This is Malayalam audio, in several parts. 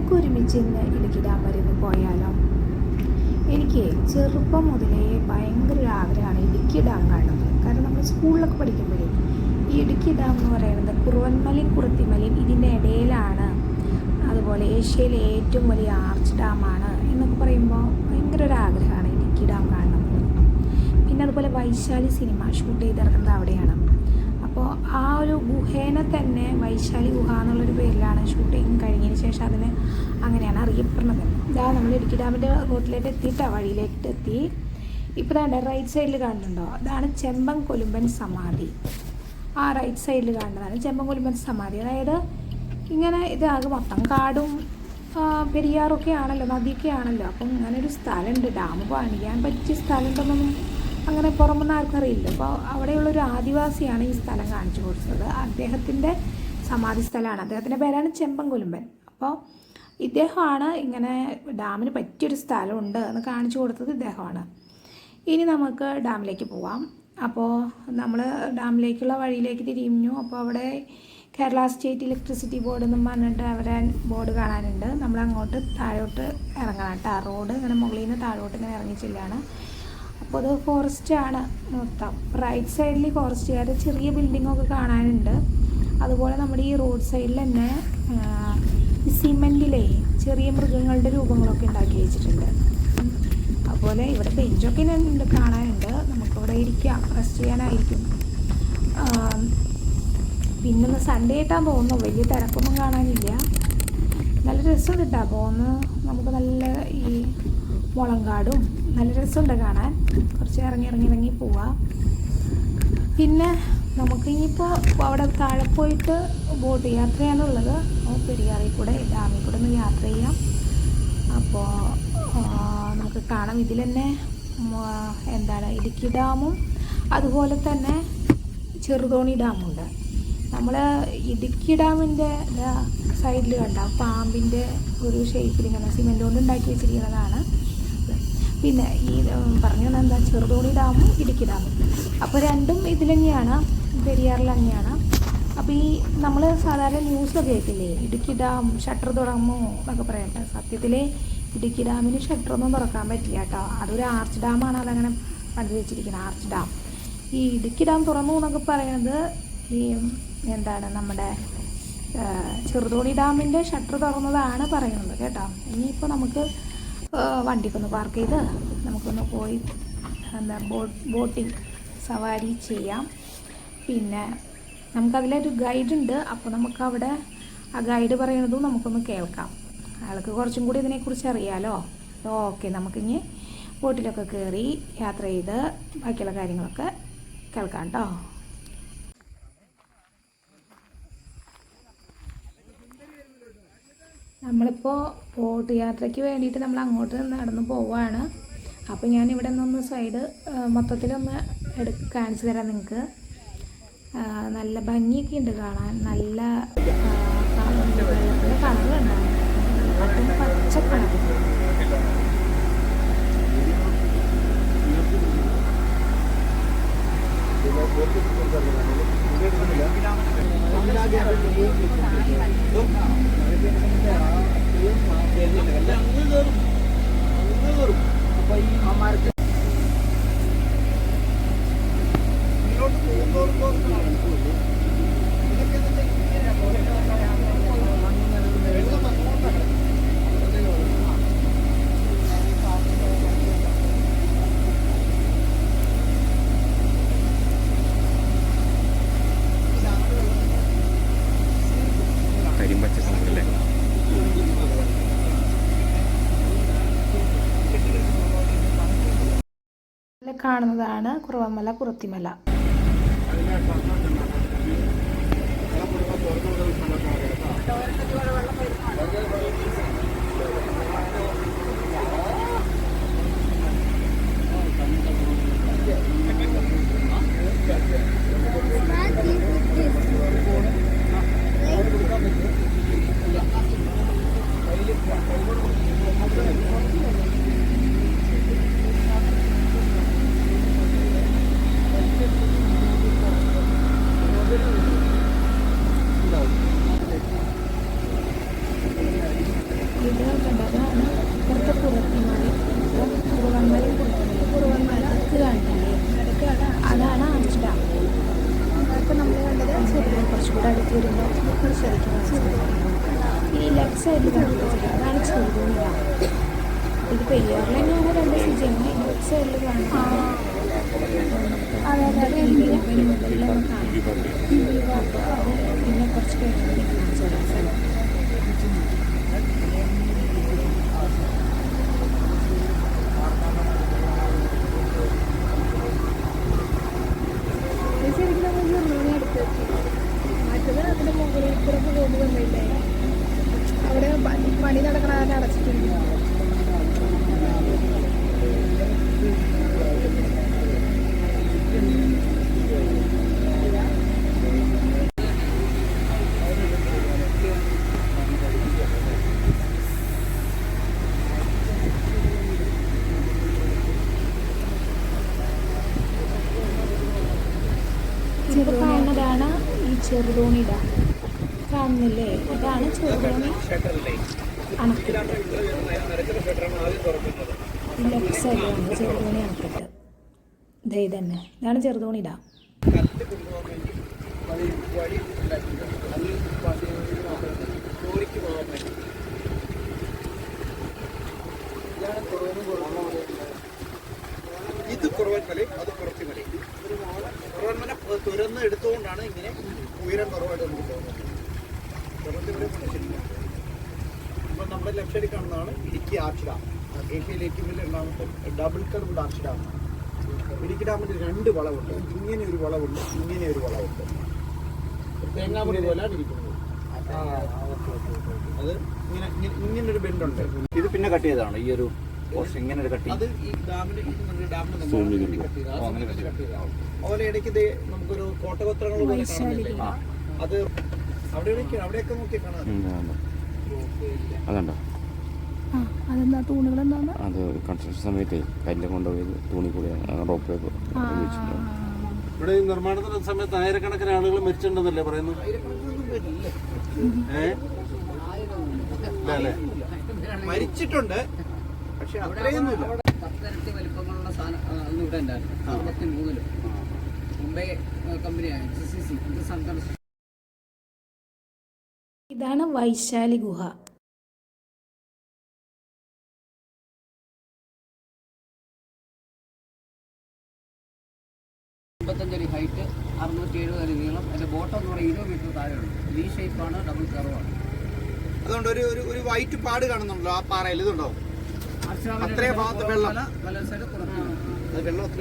നമുക്ക് ഒരുമിച്ച് ഇന്ന് ഇടുക്കി ഡാം വരെ ഒന്ന് പോയാലോ? എനിക്ക് ചെറുപ്പം മുതലേ ഭയങ്കര ഒരു ആഗ്രഹമാണ് ഇടുക്കി ഡാം കാണുന്നത്. കാരണം നമ്മൾ സ്കൂളിലൊക്കെ പഠിക്കുമ്പോഴേ ഈ ഇടുക്കി ഡാം എന്ന് പറയുന്നത് കുറുവന്മലയും കുറുത്തിമലയും ഇതിന്റെ ഇടയിലാണ്. അതുപോലെ ഏഷ്യയിലെ ഏറ്റവും വലിയ ആർച്ച് ഡാമാണ് എന്നൊക്കെ പറയുമ്പോൾ ഭയങ്കര ഒരു ആഗ്രഹമാണ് ഇടുക്കി ഡാം കാണുന്നത്. പിന്നെ അതുപോലെ വൈശാലി സിനിമ ഷൂട്ട് ചെയ്തിറങ്ങുന്നത് അവിടെയാണ്. അപ്പോൾ ആ ഒരു ഗുഹേനെ തന്നെ വൈശാലി ഗുഹ എന്നുള്ളൊരു പേരിലാണ് ഷൂട്ടിങ് കഴിഞ്ഞതിന് ശേഷം അതിന് അങ്ങനെയാണ് അറിയപ്പെടുന്നത്. ഇതാ നമ്മൾ ഇടുക്കി ഡാമിന്റെ റോട്ടിലേക്ക് എത്തിയിട്ടാണ് വഴിയിലേക്ക് എത്തി. ഇപ്പോൾ തന്നെ റൈറ്റ് സൈഡിൽ കാണുന്നുണ്ടോ? അതാണ് ചെമ്പൻ കൊലുമ്പൻ സമാധി. ആ റൈറ്റ് സൈഡിൽ കാണുന്നതാണ് ചെമ്പൻ കൊലുമ്പൻ സമാധി. അതായത് ഇങ്ങനെ ഇതാകെ മൊത്തം കാടും പെരിയാറൊക്കെ ആണല്ലോ നദിയൊക്കെ ആണല്ലോ. അപ്പം ഇങ്ങനെ ഒരു സ്ഥലമുണ്ട്. ഡാം പണിയാൻ പറ്റിയ സ്ഥലമുണ്ടെന്നൊന്നും അങ്ങനെ പുറമൊന്നും ആർക്കും അറിയില്ല. അപ്പോൾ അവിടെയുള്ളൊരു ആദിവാസിയാണ് ഈ സ്ഥലം കാണിച്ചു കൊടുത്തത്. അദ്ദേഹത്തിന്റെ സമാധി സ്ഥലമാണ്. അദ്ദേഹത്തിന്റെ പേരാണ് ചെമ്പൻ കൊലുമ്പൻ അപ്പോൾ ഇദ്ദേഹമാണ് ഇങ്ങനെ ഡാമിന് പറ്റിയൊരു സ്ഥലമുണ്ട് എന്ന് കാണിച്ചു കൊടുത്തത് ഇദ്ദേഹമാണ്. ഇനി നമുക്ക് ഡാമിലേക്ക് പോവാം. അപ്പോൾ നമ്മൾ ഡാമിലേക്കുള്ള വഴിയിലേക്ക് തിരിഞ്ഞു. അപ്പോൾ അവിടെ കേരള സ്റ്റേറ്റ് ഇലക്ട്രിസിറ്റി ബോർഡ് എന്നും പറഞ്ഞിട്ട് അവരെ ബോർഡ് കാണാനുണ്ട്. നമ്മൾ അങ്ങോട്ട് താഴോട്ട് ഇറങ്ങണം കേട്ടോ. റോഡ് ഇങ്ങനെ മുകളിൽ നിന്ന് താഴോട്ട് ഇങ്ങനെ ഇറങ്ങി അത് ഫോറസ്റ്റ് ആണ് മൊത്തം. റൈറ്റ് സൈഡിൽ ഫോറസ്റ്റുകാർ ചെറിയ ബിൽഡിങ്ങൊക്കെ കാണാനുണ്ട്. അതുപോലെ നമ്മുടെ ഈ റോഡ് സൈഡിൽ തന്നെ സിമെന്റിലെ ചെറിയ മൃഗങ്ങളുടെ രൂപങ്ങളൊക്കെ ഉണ്ടാക്കി വെച്ചിട്ടുണ്ട്. അതുപോലെ ഇവിടെ ബെഞ്ചൊക്കെ ഉണ്ട് കാണാനുണ്ട്. നമുക്കിവിടെ ഇരിക്കാം. റെസ്റ്റ് ചെയ്യാനായിരിക്കും. പിന്നെ സൺഡേ ആയിട്ടാണ് പോകുന്നു വലിയ തിരക്കൊന്നും കാണാനില്ല. നല്ല രസമുണ്ട് കേട്ടോ പോകുന്ന നമുക്ക് നല്ല ഈ മുളങ്കാടും നല്ല രസമുണ്ട് കാണാൻ. കുറച്ച് ഇറങ്ങി ഇറങ്ങി ഇറങ്ങി പോവാം. പിന്നെ നമുക്ക് ഇനിയിപ്പോൾ അവിടെ താഴെ പോയിട്ട് ബോട്ട് യാത്രയാണുള്ളത്. പെരിയാറിൽ കൂടെ ഡാമിൽ കൂടെ ഒന്ന് യാത്ര ചെയ്യാം. അപ്പോൾ നമുക്ക് കാണാം. ഇതിൽ തന്നെ എന്താണ് ഇടുക്കി ഡാമും അതുപോലെ തന്നെ ചെറുതോണി ഡാമുണ്ട്. നമ്മൾ ഇടുക്കി ഡാമിന്റെ സൈഡിൽ കണ്ട? പാമ്പിന്റെ ഒരു ഷേപ്പിൽ ഇങ്ങനെ സിമെന്റ് കൊണ്ട് ഉണ്ടാക്കി വെച്ചിരിക്കുന്നതാണ്. പിന്നെ ഈ പറഞ്ഞ പറഞ്ഞു എന്താ? ചെറുതോണി ഡാമും ഇടുക്കി ഡാമും അപ്പോൾ രണ്ടും ഇതിൽ തന്നെയാണ് പെരിയാറിൽ തന്നെയാണ് അപ്പോൾ ഈ നമ്മൾ സാധാരണ ന്യൂസിലൊക്കെ കേൾക്കില്ലേ ഇടുക്കി ഡാം ഷട്ടർ തുറമോ എന്നൊക്കെ പറയട്ടെ. സത്യത്തിൽ ഇടുക്കി ഡാമിന് ഷട്ടറൊന്നും തുറക്കാൻ പറ്റില്ല കേട്ടോ. അതൊരു ആർച്ച് ഡാമാണ് അതങ്ങനെ പണിത് വെച്ചിരിക്കുന്നത് ആർച്ച് ഡാം. ഈ ഇടുക്കി ഡാം തുറന്നു എന്നൊക്കെ പറയുന്നത് ഈ എന്താണ് നമ്മുടെ ചെറുതോണി ഡാമിന്റെ ഷട്ടർ തുറന്നതാണ് പറയുന്നത് കേട്ടോ. ഇനിയിപ്പോൾ നമുക്ക് വണ്ടിക്കൊന്ന് പാർക്ക് ചെയ്ത് നമുക്കൊന്ന് പോയി എന്താ ബോട്ട് ബോട്ടിംഗ് സവാരി ചെയ്യാം. പിന്നെ നമുക്കതിലൊരു ഗൈഡ് ഉണ്ട്. അപ്പോൾ നമുക്കവിടെ ആ ഗൈഡ് പറയുന്നതും നമുക്കൊന്ന് കേൾക്കാം. അയാൾക്ക് കുറച്ചും കൂടി ഇതിനെക്കുറിച്ച് അറിയാലോ? ഓക്കെ നമുക്കിനി ബോട്ടിലൊക്കെ കയറി യാത്ര ചെയ്ത് ബാക്കിയുള്ള കാര്യങ്ങളൊക്കെ കേൾക്കാം കേട്ടോ നമ്മളിപ്പോൾ ബോട്ട് യാത്രയ്ക്ക് വേണ്ടിയിട്ട് നമ്മൾ അങ്ങോട്ട് നടന്ന് പോവുകയാണ് അപ്പോൾ ഞാൻ ഇവിടെ നിന്നൊന്ന് സൈഡ് മൊത്തത്തിലൊന്ന് എടു കാണിച്ചു തരാം നിങ്ങൾക്ക് നല്ല ഭംഗിയൊക്കെ ഉണ്ട് കാണാൻ. നല്ല വെള്ളത്തിന്റെ കളർ കണ്ടാണ് അതും പച്ച കളർ കരിമ്പച്ച കാണുന്നതാണ് കുറവമല കുറത്തിമല വരുമ്പോൾ ശരിക്കും മനസ്സിലാവും ഈ ലെഫ്റ്റ് സൈഡിൽ അതാണ് ഡാം ഇത് പെരിയാറിൽ തന്നെയാണ് രണ്ട് സ്ഥിതിയാണ് ലെഫ്റ്റ് സൈഡിൽ കാണുന്നത് നമുക്ക് പിന്നെ കുറച്ച് കഴിഞ്ഞിട്ട് കാണിച്ചു തരാം സ്ഥലം ശരിക്കും നമ്മൾ ജർമ്മനി അടുത്ത് മറ്റത് അതിന്റെ മുകളിൽ കൂടെ പോകുന്നു വന്നില്ലേ അവിടെ പണി പണി നടക്കണ കാരണം അടച്ചിട്ടുണ്ട് കാണുന്നതാണ് ഈ ചെറുതോണി ഡാം കാണുന്നില്ലേ ഇതാണ് ചെറുതോണി അണക്കെട്ട്. ചെറുതോണി അണക്കെട്ട്. ഇതേ തന്നെ ഇതാണ് ചെറുതോണി ഡാം ഇത് കുറവന്മലയും അത് കുറച്ചിമലയും കുറവന്മല തുരന്ന് എടുത്തുകൊണ്ടാണ് ഇങ്ങനെ ഉയരം കുറവായിട്ട് നമുക്ക് തോന്നുന്നത് ഇവിടെ മനുഷ്യരില്ല ഇപ്പം നമ്മുടെ സൈഡിൽ കാണുന്നതാണ് ഇടുക്കി ആർച്ച് ഡാം ഏഷ്യയിലെ ഏറ്റവും വലിയ രണ്ടാമത്തെ double curve arch dam Idukki ഡാമിന്റെ രണ്ട് വളവുണ്ട്. ഇങ്ങനെ ഒരു വളവുണ്ട് ഇങ്ങനെ ഒരു വളവുണ്ട്. ഒരു തേങ്ങാമുറി പോലാണ് ഇരിക്കുന്നത്. അത് ഇങ്ങനെ ഇങ്ങനൊരു ബെൻഡുണ്ട് ഇത് പിന്നെ കട്ട് ചെയ്തതാണ്. ഈ ഒരു ഇങ്ങനെ ഒരു കട്ടി അത് ഈ ഡാമിന്റെ ഡാമിന്റെ കട്ട് ചെയ്തത്. ആ ഓ, അങ്ങനെ സമയത്ത് കട്ട് കട്ട് ചെയ്തതാണ്. അതുപോലെ ഇടയ്ക്ക് ഇത് നമുക്കൊരു കോട്ടപത്രങ്ങൾ പോലെ കാണുന്നില്ലേ. അത് അവിടെയൊക്കെ നോക്കി കാണാം. അതുണ്ടോ ആ അതെന്താ? തൂണുകൾ എന്താണ് അത് കൺസ്ട്രക്ഷൻ സമയത്ത് കല്ല് കൊണ്ടുപോയത് തൂണി കൂടി റോപ്പ് ആ ഇവിടെ ഈ നിർമ്മാണത്തിന്റെ സമയത്ത് ആയിരക്കണക്കിന് ആളുകൾ മരിച്ചിട്ടുണ്ടെന്നല്ലേ പറയുന്നു ആയിരക്കണക്കിനൊന്നും വരില്ല ഏ? ഇല്ല അല്ലേ മരിച്ചിട്ടുണ്ട്. പക്ഷെ അത്രയൊന്നുമില്ല. പത്തിരട്ടി വലിപ്പങ്ങളുള്ള സാധനം ഇവിടെ ഉണ്ടായിരുന്നു. അറുപത്തി മൂന്നിൽ മുംബൈ കമ്പനിയാണ് ജി സി സി ഇത് സംഘടന ഇതാണ് വൈശാലി ഗുഹ. അമ്പത്തഞ്ചടി ഹൈറ്റ് അറുന്നൂറ്റി എഴുപത് അടി നീളം. അതിന്റെ ബോട്ടം എന്ന് പറയുന്നത് ഇരുപത് മീറ്റർ താഴെയുണ്ട്. വി ഷേപ്പാണ് ഡബിൾ കർവാണ് അതുകൊണ്ട് ഒരു ഒരു ഒരു വൈറ്റ് പാട് കാണുന്നുണ്ടോ ആ പാറയിൽ. ഇതുണ്ടോ? അത്രയും ഭാഗത്ത് വെള്ളം. വെള്ളം അത്ര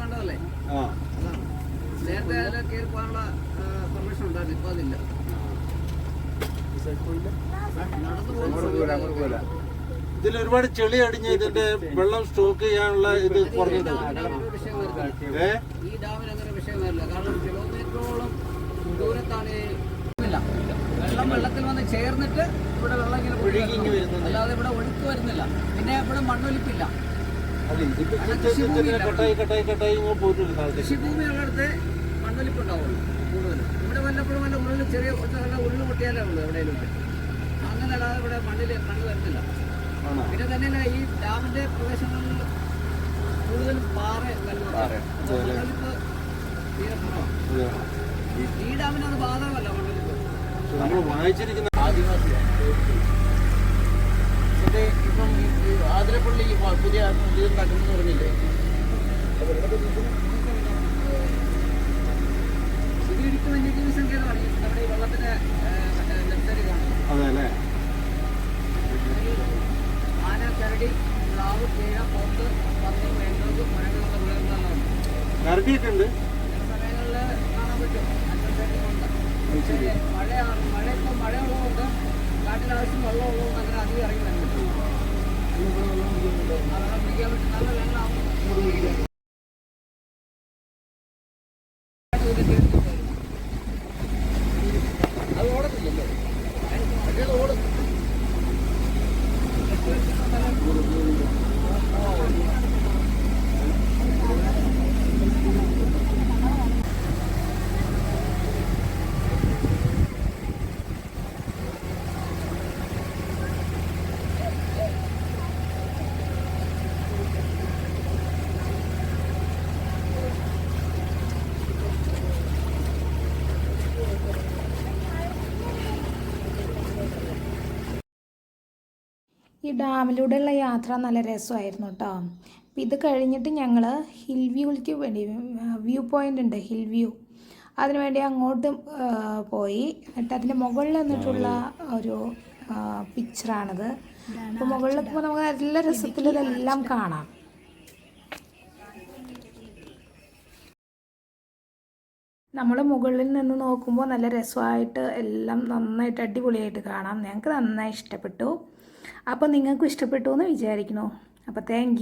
കണ്ടതല്ലേ ആ. നേരത്തെ കയറി പോകാനുള്ള പെർമിഷൻ ഉണ്ടായിരുന്നു. ഇപ്പോൾ അതില്ല. ഇതിൽ ഒരുപാട് ചെളി അടിഞ്ഞ് ഇതിന്റെ വെള്ളം സ്റ്റോക്ക് ചെയ്യാനുള്ള ഇത് കുറഞ്ഞിട്ടുണ്ട്. ഏ? ഈ ഡാമിന് അങ്ങനെ വിഷയം വരില്ല കാരണം കിലോമീറ്ററോളം ദൂരത്താണ്. വെള്ളം വെള്ളത്തിൽ വന്ന് ചേർന്നിട്ട് ഇവിടെ വെള്ളം ഇങ്ങനെ അല്ലാതെ ഇവിടെ ഒഴുക്ക് വരുന്നില്ല. പിന്നെ ഇവിടെ മണ്ണൊലിപ്പില്ല. അല്ല ചെറിയ കുറച്ച് നല്ല ഉരുൾ പൊട്ടിയാലേ ഉള്ളൂ എവിടെയെങ്കിലും അങ്ങനെ അല്ലാതെ ഇവിടെ മണ്ണിൽ മണ്ണ് വരുന്നില്ല പിന്നെ തന്നെ ഈ ഡാമിന്റെ പ്രദേശങ്ങളിൽ കൂടുതലും പാറ മണ്ണൊലിപ്പ് തീരെ കുറവാണ് ഈ ഡാമിന് അത് ബാധകമല്ല മണ്ണൊലിപ്പ് നമ്മൾ വായിച്ചിരിക്കുന്ന ആദിവാസിയാണ് ഇപ്പം ആതിരപ്പള്ളി ഈ പുതിയ ഇത് ഉണ്ടാക്കുമെന്ന് പറഞ്ഞില്ലേ വന്യജീവി സങ്കേതമാണ് ഈ നമ്മുടെ ഈ വെള്ളത്തിന്റെ ലെഫ്റ്റ് സൈഡിൽ കാണുന്നത് അതെ അല്ലേ ആന കരടി പ്ലാവ് കീഴ പോത്ത് പന്നി വേണ്ടത് മുരങ്ങുള്ള മൃഗങ്ങളെല്ലാം ഉണ്ട് കരടിയൊക്കെ ഉണ്ട് ചില സമയങ്ങളിൽ കാണാൻ പറ്റും അഞ്ച് സൈഡിൽ ഉണ്ട് പക്ഷേ മഴ മഴ ഇപ്പോൾ മഴ ഉള്ളതുകൊണ്ട് കാട്ടിൽ ആവശ്യം വെള്ളം ഉള്ളതുകൊണ്ട് അങ്ങനെ അധികം ഇറങ്ങി വരുന്നില്ല ആ വെള്ളം പിടിക്കാൻ പറ്റും നല്ല വെള്ളമാവും അത് ഓടത്തില്ലല്ലോ മറ്റേത് ഓടും ഈ ഡാമിലൂടെയുള്ള യാത്ര നല്ല രസമായിരുന്നു കേട്ടോ അപ്പം ഇത് കഴിഞ്ഞിട്ട് ഞങ്ങൾ ഹിൽ വ്യൂവിലേക്ക് വേണ്ടി വ്യൂ പോയിന്റ് ഉണ്ട് ഹിൽ വ്യൂ. അതിനുവേണ്ടി അങ്ങോട്ട് പോയി. എന്നിട്ട് അതിന്റെ മുകളിൽ നിന്നിട്ടുള്ള ഒരു പിക്ചറാണിത്. അപ്പോൾ മുകളിൽ പോകുമ്പോൾ നമുക്ക് നല്ല രസത്തിൽ ഇതെല്ലാം കാണാം. നമ്മൾ മുകളിൽ നിന്ന് നോക്കുമ്പോൾ നല്ല രസമായിട്ട് എല്ലാം നന്നായിട്ട് അടിപൊളിയായിട്ട് കാണാം. ഞങ്ങൾക്ക് നന്നായി ഇഷ്ടപ്പെട്ടു. അപ്പോൾ നിങ്ങൾക്കും ഇഷ്ടപ്പെട്ടു എന്ന് വിചാരിക്കുന്നു. അപ്പോൾ താങ്ക്